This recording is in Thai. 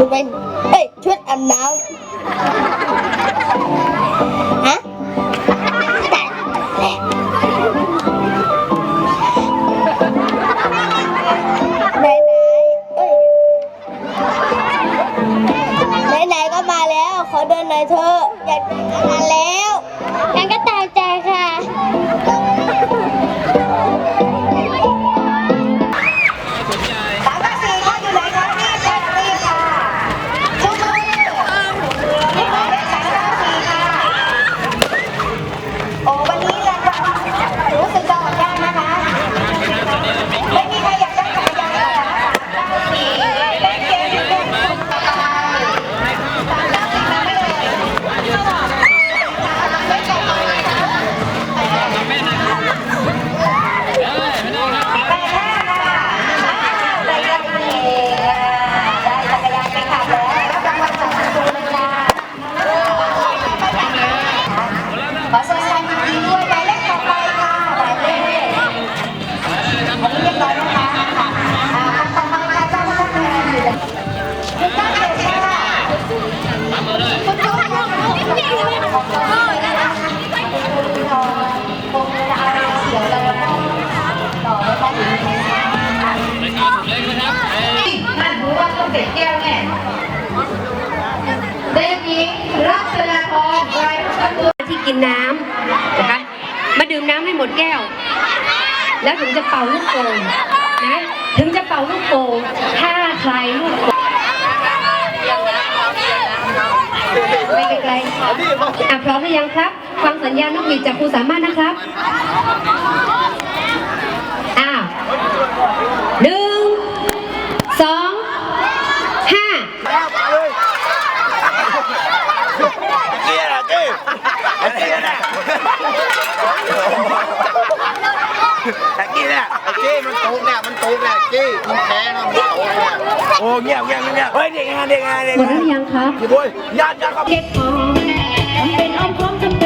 ชุดไว้เอ้ยชุดอาบน้ำฮะไหนไหนเอ้ยไหนไหนก็มาแล้ว ขอเดินหน่อยเธออยากเดินอานแล้ แก้วแม่เด็กหญิงรัตดาพรไกรพัฒน์ที่กินน้ำนะคะมาดื่มน้ำให้หมดแก้ว แล้วถึงจะเป่าลูกโป่งนะถึงจะเป่าลูกโป่งถ้าใครลูกโป่งไปไกลๆอะพร้อมหรือยังครับ ฟังสัญญาณนกหวีดจากครูสามารถนะครับ จี้มันตุกเนี่ยมันตุกเนี่ยจี้มันแพ้นะมันตุกเนี่ยโอ้เงียบเงียบเงียบเฮ้ยเด็กงานเด็กงานเด็กหมดหรืงานยังคะพี่บุ้ยญาติญาติครับก็